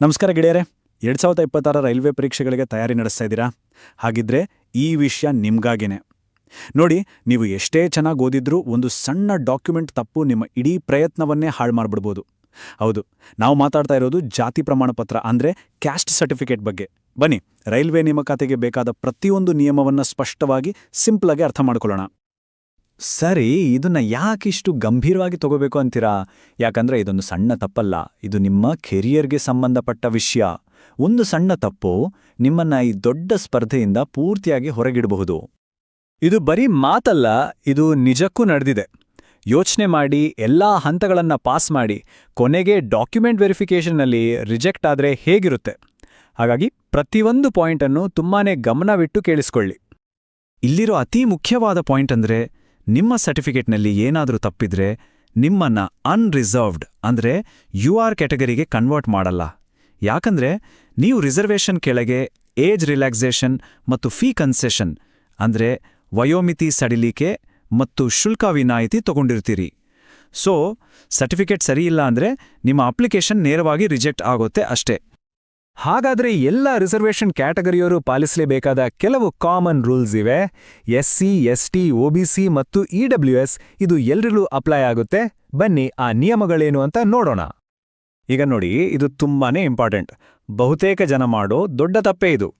ನಮಸ್ಕಾರ ಗೆಳೆಯರೆ. ಎರಡು ಸಾವಿರದ ಇಪ್ಪತ್ತಾರ ರೈಲ್ವೆ ಪರೀಕ್ಷೆಗಳಿಗೆ ತಯಾರಿ ನಡೆಸ್ತಾ ಇದ್ದೀರಾ? ಹಾಗಿದ್ರೆ ಈ ವಿಷಯ ನಿಮ್ಗಾಗೇನೆ. ನೋಡಿ, ನೀವು ಎಷ್ಟೇ ಚೆನ್ನಾಗಿ ಓದಿದ್ರೂ ಒಂದು ಸಣ್ಣ ಡಾಕ್ಯುಮೆಂಟ್ ತಪ್ಪು ನಿಮ್ಮ ಇಡೀ ಪ್ರಯತ್ನವನ್ನೇ ಹಾಳು ಮಾಡಿಬಿಡ್ಬೋದು. ಹೌದು, ನಾವು ಮಾತಾಡ್ತಾ ಇರೋದು ಜಾತಿ ಪ್ರಮಾಣಪತ್ರ ಅಂದರೆ ಕ್ಯಾಸ್ಟ್ ಸರ್ಟಿಫಿಕೇಟ್ ಬಗ್ಗೆ. ಬನ್ನಿ, ರೈಲ್ವೆ ನೇಮಕಾತಿಗೆ ಬೇಕಾದ ಪ್ರತಿಯೊಂದು ನಿಯಮವನ್ನು ಸ್ಪಷ್ಟವಾಗಿ, ಸಿಂಪಲಾಗಿ ಅರ್ಥ ಮಾಡ್ಕೊಳ್ಳೋಣ. ಸರಿ, ಇದನ್ನ ಯಾಕಿಷ್ಟು ಗಂಭೀರವಾಗಿ ತಗೋಬೇಕು ಅಂತೀರಾ? ಯಾಕಂದ್ರೆ ಇದೊಂದು ಸಣ್ಣ ತಪ್ಪಲ್ಲ. ಇದು ನಿಮ್ಮ ಕೆರಿಯರ್ಗೆ ಸಂಬಂಧಪಟ್ಟ ವಿಷಯ. ಒಂದು ಸಣ್ಣ ತಪ್ಪು ನಿಮ್ಮನ್ನ ಈ ದೊಡ್ಡ ಸ್ಪರ್ಧೆಯಿಂದ ಪೂರ್ತಿಯಾಗಿ ಹೊರಗಿಡಬಹುದು. ಇದು ಬರೀ ಮಾತಲ್ಲ, ಇದು ನಿಜಕ್ಕೂ ನಡೆದಿದೆ. ಯೋಚನೆ ಮಾಡಿ, ಎಲ್ಲಾ ಹಂತಗಳನ್ನ ಪಾಸ್ ಮಾಡಿ, ಕೊನೆಗೆ ಡಾಕ್ಯುಮೆಂಟ್ ವೆರಿಫಿಕೇಷನ್ನಲ್ಲಿ ರಿಜೆಕ್ಟ್ ಆದ್ರೆ ಹೇಗಿರುತ್ತೆ? ಹಾಗಾಗಿ ಪ್ರತಿಯೊಂದು ಪಾಯಿಂಟನ್ನು ತುಂಬಾನೇ ಗಮನವಿಟ್ಟು ಕೇಳಿಸ್ಕೊಳ್ಳಿ. ಇಲ್ಲಿರೋ ಅತಿ ಮುಖ್ಯವಾದ ಪಾಯಿಂಟ್ ಅಂದ್ರೆ ನಿಮ್ಮ ಸರ್ಟಿಫಿಕೇಟ್ನಲ್ಲಿ ಏನಾದರೂ ತಪ್ಪಿದ್ರೆ ನಿಮ್ಮನ್ನ ಅನ್ರಿಸರ್ವ್ಡ್ ಅಂದ್ರೆ ಯು ಆರ್ ಕ್ಯಾಟಗರಿಗೆ ಕನ್ವರ್ಟ್ ಮಾಡಲ್ಲ. ಯಾಕಂದ್ರೆ ನೀವು ರಿಸರ್ವೇಷನ್ ಕೆಳಗೆ ಏಜ್ ರಿಲ್ಯಾಕ್ಸೇಷನ್ ಮತ್ತು ಫೀ ಕನ್ಸೆಷನ್ ಅಂದ್ರೆ ವಯೋಮಿತಿ ಸಡಿಲಿಕೆ ಮತ್ತು ಶುಲ್ಕ ವಿನಾಯಿತಿ ತಗೊಂಡಿರ್ತೀರಿ. ಸೊ ಸರ್ಟಿಫಿಕೇಟ್ ಸರಿಯಿಲ್ಲ ಅಂದ್ರೆ ನಿಮ್ಮ ಅಪ್ಲಿಕೇಶನ್ ನೇರವಾಗಿ ರಿಜೆಕ್ಟ್ ಆಗುತ್ತೆ ಅಷ್ಟೇ. ಹಾಗಾದ್ರೆ ಎಲ್ಲ ರಿಸರ್ವೇಷನ್ ಕ್ಯಾಟಗರಿಯವರು ಪಾಲಿಸಲೇಬೇಕಾದ ಕೆಲವು ಕಾಮನ್ ರೂಲ್ಸ್ ಇವೆ. ಎಸ್ಸಿ, ಎಸ್ಟಿ, ಒಬಿಸಿ ಮತ್ತು ಇಡಬ್ಲ್ಯೂಎಸ್ ಇದು ಎಲ್ರಿಗೂ ಅಪ್ಲೈ ಆಗುತ್ತೆ. ಬನ್ನಿ ಆ ನಿಯಮಗಳೇನು ಅಂತ ನೋಡೋಣ. ಈಗ ನೋಡಿ, ಇದು ತುಂಬಾನೇ ಇಂಪಾರ್ಟೆಂಟ್. ಬಹುತೇಕ ಜನ ಮಾಡೋ ದೊಡ್ಡ ತಪ್ಪೇ ಇದು.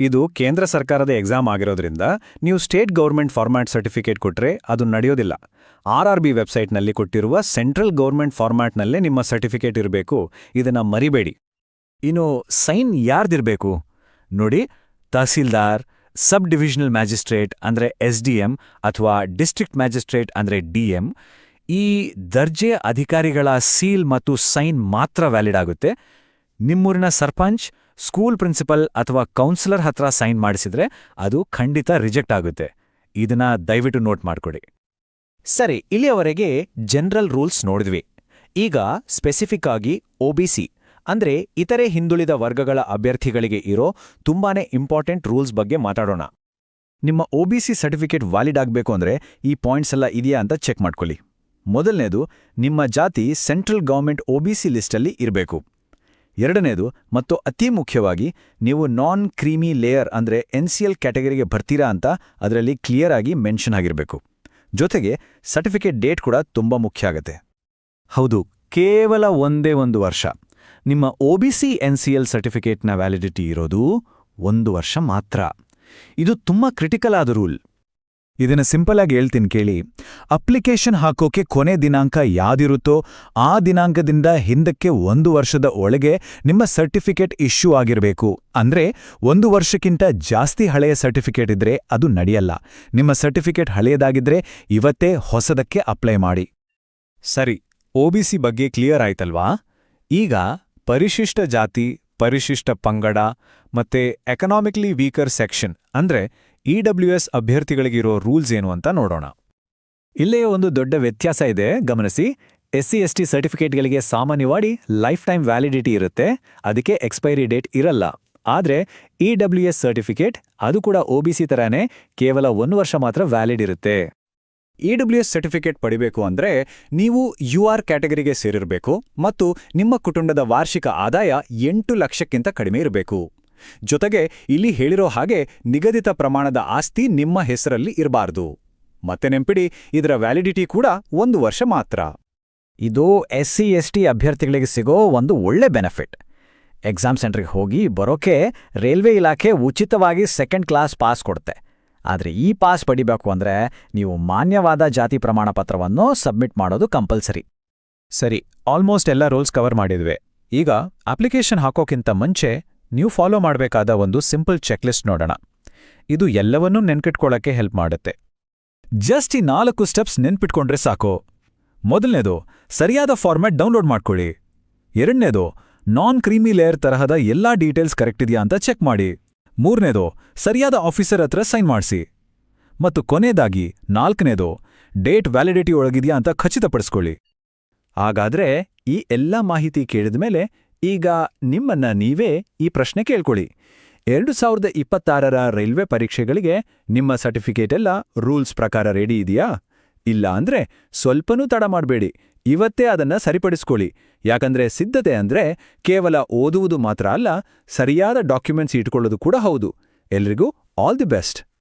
ಇದು ಕೇಂದ್ರ ಸರ್ಕಾರದ ಎಕ್ಸಾಮ್ ಆಗಿರೋದ್ರಿಂದ ನೀವು ಸ್ಟೇಟ್ ಗೌರ್ಮೆಂಟ್ ಫಾರ್ಮ್ಯಾಟ್ ಸರ್ಟಿಫಿಕೇಟ್ ಕೊಟ್ಟರೆ ಅದು ನಡೆಯೋದಿಲ್ಲ. ಆರ್ ಆರ್ ಬಿ ವೆಬ್ಸೈಟ್ನಲ್ಲಿ ಕೊಟ್ಟಿರುವ ಸೆಂಟ್ರಲ್ ಗೌರ್ಮೆಂಟ್ ಫಾರ್ಮ್ಯಾಟ್ನಲ್ಲೇ ನಿಮ್ಮ ಸರ್ಟಿಫಿಕೇಟ್ ಇರಬೇಕು. ಇದನ್ನ ಮರಿಬೇಡಿ. ಇನ್ನು ಸೈನ್ ಯಾರ್ದಿರ್ಬೇಕು? ನೋಡಿ, ತಹಸೀಲ್ದಾರ್ ಸಬ್ ಡಿವಿಷನಲ್ ಮ್ಯಾಜಿಸ್ಟ್ರೇಟ್ ಅಂದ್ರೆ ಎಸ್ ಡಿ ಎಂ ಅಥವಾ ಡಿಸ್ಟ್ರಿಕ್ಟ್ ಮ್ಯಾಜಿಸ್ಟ್ರೇಟ್ ಅಂದ್ರೆ ಡಿ ಎಂ ಈ ದರ್ಜೆಯ ಅಧಿಕಾರಿಗಳ ಸೀಲ್ ಮತ್ತು ಸೈನ್ ಮಾತ್ರ ವ್ಯಾಲಿಡ್ ಆಗುತ್ತೆ. ನಿಮ್ಮೂರಿನ ಸರ್ಪಂಚ್, ಸ್ಕೂಲ್ ಪ್ರಿನ್ಸಿಪಲ್ ಅಥವಾ ಕೌನ್ಸಿಲರ್ ಹತ್ರ ಸೈನ್ ಮಾಡಿಸಿದ್ರೆ ಅದು ಖಂಡಿತ ರಿಜೆಕ್ಟ್ ಆಗುತ್ತೆ. ಇದನ್ನ ದಯವಿಟ್ಟು ನೋಟ್ ಮಾಡಿಕೊಡಿ. ಸರಿ, ಇಲ್ಲಿಯವರೆಗೆ ಜನರಲ್ ರೂಲ್ಸ್ ನೋಡಿದ್ವಿ. ಈಗ ಸ್ಪೆಸಿಫಿಕ್ ಆಗಿ ಒಬಿಸಿ ಅಂದ್ರೆ ಇತರೆ ಹಿಂದುಳಿದ ವರ್ಗಗಳ ಅಭ್ಯರ್ಥಿಗಳಿಗೆ ಇರೋ ತುಂಬಾನೇ ಇಂಪಾರ್ಟೆಂಟ್ ರೂಲ್ಸ್ ಬಗ್ಗೆ ಮಾತಾಡೋಣ. ನಿಮ್ಮ ಒಬಿಸಿ ಸರ್ಟಿಫಿಕೇಟ್ ವ್ಯಾಲಿಡ್ ಆಗಬೇಕು ಅಂದ್ರೆ ಈ ಪಾಯಿಂಟ್ಸ್ ಎಲ್ಲ ಇದೆಯಾ ಅಂತ ಚೆಕ್ ಮಾಡ್ಕೊಳ್ಳಿ. ಮೊದಲನೇದು, ನಿಮ್ಮ ಜಾತಿ ಸೆಂಟ್ರಲ್ ಗೌರ್ಮೆಂಟ್ ಒಬಿಸಿ ಲಿಸ್ಟಲ್ಲಿ ಇರಬೇಕು. ಎರಡನೇದು, ಮತ್ತು ಅತಿ ಮುಖ್ಯವಾಗಿ, ನೀವು ನಾನ್ ಕ್ರೀಮಿ ಲೇಯರ್ ಅಂದ್ರೆ ಎಲ್ ಕ್ಯಾಟಗರಿಗೆ ಬರ್ತೀರಾ ಅಂತ ಅದರಲ್ಲಿ ಕ್ಲಿಯರ್ ಆಗಿ ಮೆನ್ಷನ್ ಆಗಿರಬೇಕು. ಜೊತೆಗೆ, ಸರ್ಟಿಫಿಕೇಟ್ ಡೇಟ್ ಕೂಡ ತುಂಬಾ ಮುಖ್ಯ ಆಗತ್ತೆ. ಹೌದು, ಕೇವಲ ಒಂದೇ ಒಂದು ವರ್ಷ. ನಿಮ್ಮ ಒಬಿಸಿ ಎನ್ಸಿಎಲ್ ಸರ್ಟಿಫಿಕೇಟ್ನ ವ್ಯಾಲಿಡಿಟಿ ಇರೋದು ಒಂದು ವರ್ಷ ಮಾತ್ರ. ಇದು ತುಂಬಾ ಕ್ರಿಟಿಕಲ್ ಆದ ರೂಲ್ ಇದನ್ನ ಸಿಂಪಲ್ ಆಗಿ ಹೇಳ್ತೀನಿ ಕೇಳಿ. ಅಪ್ಲಿಕೇಶನ್ ಹಾಕೋಕೆ ಕೊನೆ ದಿನಾಂಕ ಯಾವ್ದಿರುತ್ತೋ ಆ ದಿನಾಂಕದಿಂದ ಹಿಂದಕ್ಕೆ ಒಂದು ವರ್ಷದ ಒಳಗೆ ನಿಮ್ಮ ಸರ್ಟಿಫಿಕೇಟ್ ಇಶ್ಯೂ ಆಗಿರಬೇಕು. ಅಂದ್ರೆ ಒಂದು ವರ್ಷಕ್ಕಿಂತ ಜಾಸ್ತಿ ಹಳೆಯ ಸರ್ಟಿಫಿಕೇಟ್ ಇದ್ರೆ ಅದು ನಡೆಯಲ್ಲ. ನಿಮ್ಮ ಸರ್ಟಿಫಿಕೇಟ್ ಹಳೆಯದಾಗಿದ್ರೆ ಇವತ್ತೇ ಹೊಸದಕ್ಕೆ ಅಪ್ಲೈ ಮಾಡಿ. ಸರಿ ಒಬಿಸಿ ಬಗ್ಗೆ ಕ್ಲಿಯರ್ ಆಯ್ತಲ್ವಾ? ಈಗ ಪರಿಶಿಷ್ಟ ಜಾತಿ, ಪರಿಶಿಷ್ಟ ಪಂಗಡ ಮತ್ತೆ ಎಕನಾಮಿಕ್ಲಿ ವೀಕರ್ ಸೆಕ್ಷನ್ ಅಂದ್ರೆ ಇಡಬ್ಲ್ಯೂಎಸ್ ಅಭ್ಯರ್ಥಿಗಳಿಗಿರೋ ರೂಲ್ಸ್ ಏನು ಅಂತ ನೋಡೋಣ. ಇಲ್ಲೇ ಒಂದು ದೊಡ್ಡ ವ್ಯತ್ಯಾಸ ಇದೆ, ಗಮನಿಸಿ. ಎಸ್ ಸಿ ಎಸ್ ಟಿ ಸರ್ಟಿಫಿಕೇಟ್ಗಳಿಗೆ ಸಾಮಾನ್ಯವಾಗಿ ಲೈಫ್ ಟೈಮ್ ವ್ಯಾಲಿಡಿಟಿ ಇರುತ್ತೆ, ಅದಕ್ಕೆ ಎಕ್ಸ್ಪೈರಿ ಡೇಟ್ ಇರಲ್ಲ. ಆದ್ರೆ ಇಡಬ್ಲ್ಯೂಎಸ್ ಸರ್ಟಿಫಿಕೇಟ್ ಅದು ಕೂಡ ಒ ಬಿ ಸಿ ತರಾನೇ ಕೇವಲ ಒಂದು ವರ್ಷ ಮಾತ್ರ ವ್ಯಾಲಿಡ್ ಇರುತ್ತೆ. ಇಡಬ್ಲ್ಯೂಎಸ್ ಸರ್ಟಿಫಿಕೇಟ್ ಪಡಿಬೇಕು ಅಂದ್ರೆ ನೀವು ಯು ಆರ್ ಕ್ಯಾಟಗರಿಗೆ ಸೇರಿರಬೇಕು ಮತ್ತು ನಿಮ್ಮ ಕುಟುಂಬದ ವಾರ್ಷಿಕ ಆದಾಯ ಎಂಟು ಲಕ್ಷಕ್ಕಿಂತ ಕಡಿಮೆ ಇರಬೇಕು. ಜೊತೆಗೆ ಇಲ್ಲಿ ಹೇಳಿರೋ ಹಾಗೆ ನಿಗದಿತ ಪ್ರಮಾಣದ ಆಸ್ತಿ ನಿಮ್ಮ ಹೆಸರಲ್ಲಿ ಇರಬಾರ್ದು. ಮತ್ತೆ ನೆಂಪಿಡಿ ಇದರ ವ್ಯಾಲಿಡಿಟಿ ಕೂಡ ಒಂದು ವರ್ಷ ಮಾತ್ರ. ಇದು ಎಸ್ ಸಿ ಎಸ್ ಟಿ ಅಭ್ಯರ್ಥಿಗಳಿಗೆ ಸಿಗೋ ಒಂದು ಒಳ್ಳೆ ಬೆನಿಫಿಟ್. ಎಕ್ಸಾಮ್ ಸೆಂಟರ್ಗೆ ಹೋಗಿ ಬರೋಕೆ ರೈಲ್ವೆ ಇಲಾಖೆ ಉಚಿತವಾಗಿ ಸೆಕೆಂಡ್ ಕ್ಲಾಸ್ ಪಾಸ್ ಕೊಡುತ್ತೆ. ಆದರೆ ಈ ಪಾಸ್ ಪಡಿಬೇಕು ಅಂದ್ರೆ ನೀವು ಮಾನ್ಯವಾದ ಜಾತಿ ಪ್ರಮಾಣ ಪತ್ರವನ್ನು ಸಬ್ಮಿಟ್ ಮಾಡೋದು ಕಂಪಲ್ಸರಿ. ಸರಿ, ಆಲ್ಮೋಸ್ಟ್ ಎಲ್ಲ ರೂಲ್ಸ್ ಕವರ್ ಮಾಡಿದ್ವಿ. ಈಗ ಅಪ್ಲಿಕೇಶನ್ ಹಾಕೋಕ್ಕಿಂತ ಮುಂಚೆ ನೀವು ಫಾಲೋ ಮಾಡಬೇಕಾದ ಒಂದು ಸಿಂಪಲ್ ಚೆಕ್ಲಿಸ್ಟ್ ನೋಡೋಣ. ಇದು ಎಲ್ಲವನ್ನೂ ನೆನ್ಪಿಟ್ಕೊಳ್ಳೋಕ್ಕೆ ಹೆಲ್ಪ್ ಮಾಡುತ್ತೆ. ಜಸ್ಟ್ ಈ ನಾಲ್ಕು ಸ್ಟೆಪ್ಸ್ ನೆನ್ಪಿಟ್ಕೊಂಡ್ರೆ ಸಾಕು. ಮೊದಲನೇದು, ಸರಿಯಾದ ಫಾರ್ಮ್ಯಾಟ್ ಡೌನ್ಲೋಡ್ ಮಾಡ್ಕೊಳ್ಳಿ. ಎರಡನೇದು, ನಾನ್ ಕ್ರೀಮಿ ಲೇಯರ್ ತರಹದ ಎಲ್ಲಾ ಡೀಟೇಲ್ಸ್ ಕರೆಕ್ಟ್ ಇದೆಯಾ ಅಂತ ಚೆಕ್ ಮಾಡಿ. ಮೂರನೇದು, ಸರಿಯಾದ ಆಫೀಸರ್ ಹತ್ರ ಸೈನ್ ಮಾಡಿಸಿ. ಮತ್ತು ಕೊನೆಯದಾಗಿ, ನಾಲ್ಕನೇದು, ಡೇಟ್ ವ್ಯಾಲಿಡಿಟಿ ಒಳಗಿದೆಯಾ ಅಂತ ಖಚಿತಪಡಿಸ್ಕೊಳ್ಳಿ. ಹಾಗಾದ್ರೆ, ಈ ಎಲ್ಲ ಮಾಹಿತಿ ಕೇಳಿದ ಮೇಲೆ, ಈಗ ನಿಮ್ಮನ್ನ ನೀವೇ ಈ ಪ್ರಶ್ನೆ ಕೇಳ್ಕೊಳ್ಳಿ. ಎರಡು ಸಾವಿರದ ಇಪ್ಪತ್ತಾರರ ರೈಲ್ವೆ ಪರೀಕ್ಷೆಗಳಿಗೆ ನಿಮ್ಮ ಸರ್ಟಿಫಿಕೇಟ್ ಎಲ್ಲ ರೂಲ್ಸ್ ಪ್ರಕಾರ ರೆಡಿ ಇದೆಯಾ? ಇಲ್ಲ ಅಂದ್ರೆ ಸ್ವಲ್ಪನೂ ತಡ ಮಾಡಬೇಡಿ. ಇವತ್ತೇ ಅದನ್ನ ಸರಿಪಡಿಸ್ಕೊಳ್ಳಿ. ಯಾಕಂದ್ರೆ ಸಿದ್ಧತೆ ಅಂದ್ರೆ ಕೇವಲ ಓದುವುದು ಮಾತ್ರ ಅಲ್ಲ, ಸರಿಯಾದ ಡಾಕ್ಯುಮೆಂಟ್ಸ್ ಇಟ್ಕೊಳ್ಳೋದು ಕೂಡ ಹೌದು. ಎಲ್ರಿಗೂ ಆಲ್ ದಿ ಬೆಸ್ಟ್.